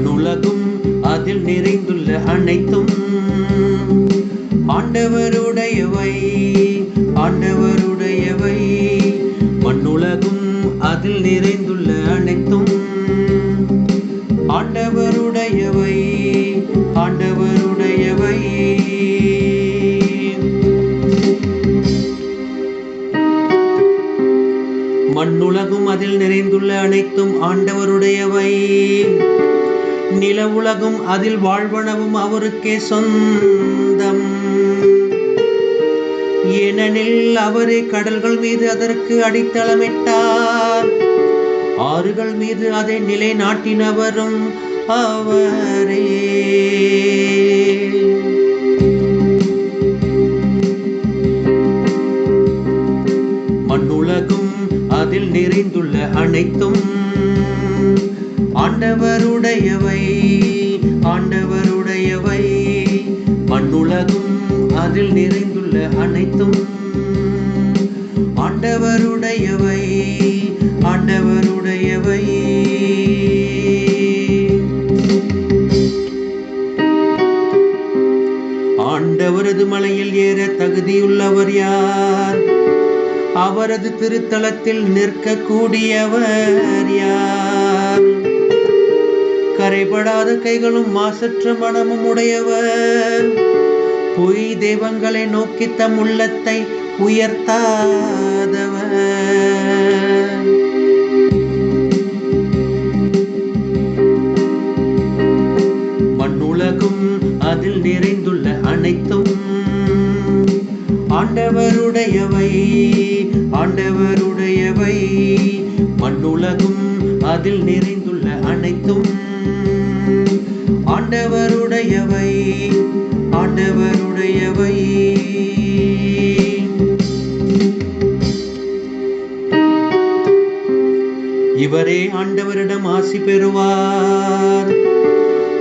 மண்ணுலகும் அதில் நிறைந்துள்ள அனைத்தும். ஆண்டவருடையவை ஆண்டவருடையவை. மண்ணுலகும் அதில் நிறைந்துள்ள அனைத்தும். ஆண்டவருடையவை ஆண்டவருடையவை. மண்ணுலகும் அதில் நிறைந்துள்ள அனைத்தும் ஆண்டவருடையவை. நில உலகும் அதில் வாழ்வனவும் அவருக்கே சொந்தம். ஏனெனில் அவரே கடல்கள் மீது அதற்கு அடித்தளமிட்டார். ஆறுகள் மீது அதை நிலைநாட்டினவரும் அவரே. மண்ணுலகும் அதில் நிறைந்துள்ள அனைத்தும் ஆண்டவருடையவை ஆண்டவருடையவை. மண்ணுலகும் அதில் நிறைந்துள்ள அனைத்தும் ஆண்டவருடையவை ஆண்டவருடையவை. ஆண்டவரது மலையில் ஏற தகுதியுள்ளவர் யார்? அவரது திருத்தலத்தில் நிற்கக்கூடியவர் யார்? கரைபடாத கைகளும் மாசற்ற மனமும் உடையவர் பொய் தெய்வங்களை நோக்கி தம் உள்ளத்தை உயர்த்தாதவர் மண்ணுலகும் அதில் நிறைந்துள்ள அனைத்தும் ஆண்டவருடையவை ஆண்டவருடையவை. மண்ணுலகும் அதில் நிறைந்துள்ள ஆண்டவருடையவை ஆண்டவருடையவை. இவரே ஆண்டவரிடம் ஆசி பெறுவார்.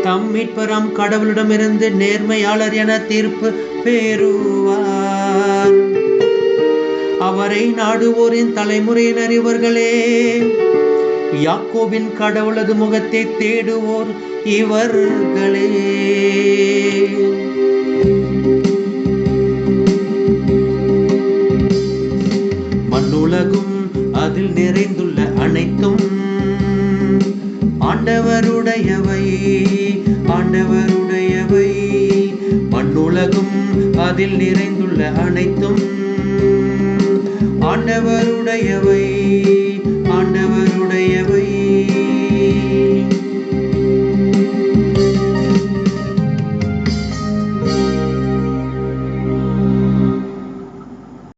தம் மீட்பராம் கடவுளிடமிருந்து நேர்மையாளர் என தீர்ப்பு பெறுவார். அவரை நாடுவோரின் தலைமுறையினர் இவர்களே. யாக்கோவின் கடவுளது முகத்தை தேடுவோர் இவர்களே. மண்ணுலகும் அதில் நிறைந்துள்ள அனைத்தும் ஆண்டவருடையவை ஆண்டவருடையவை. மண்ணுலகும் அதில் நிறைந்துள்ள அனைத்தும் ஆண்டவருடையவை.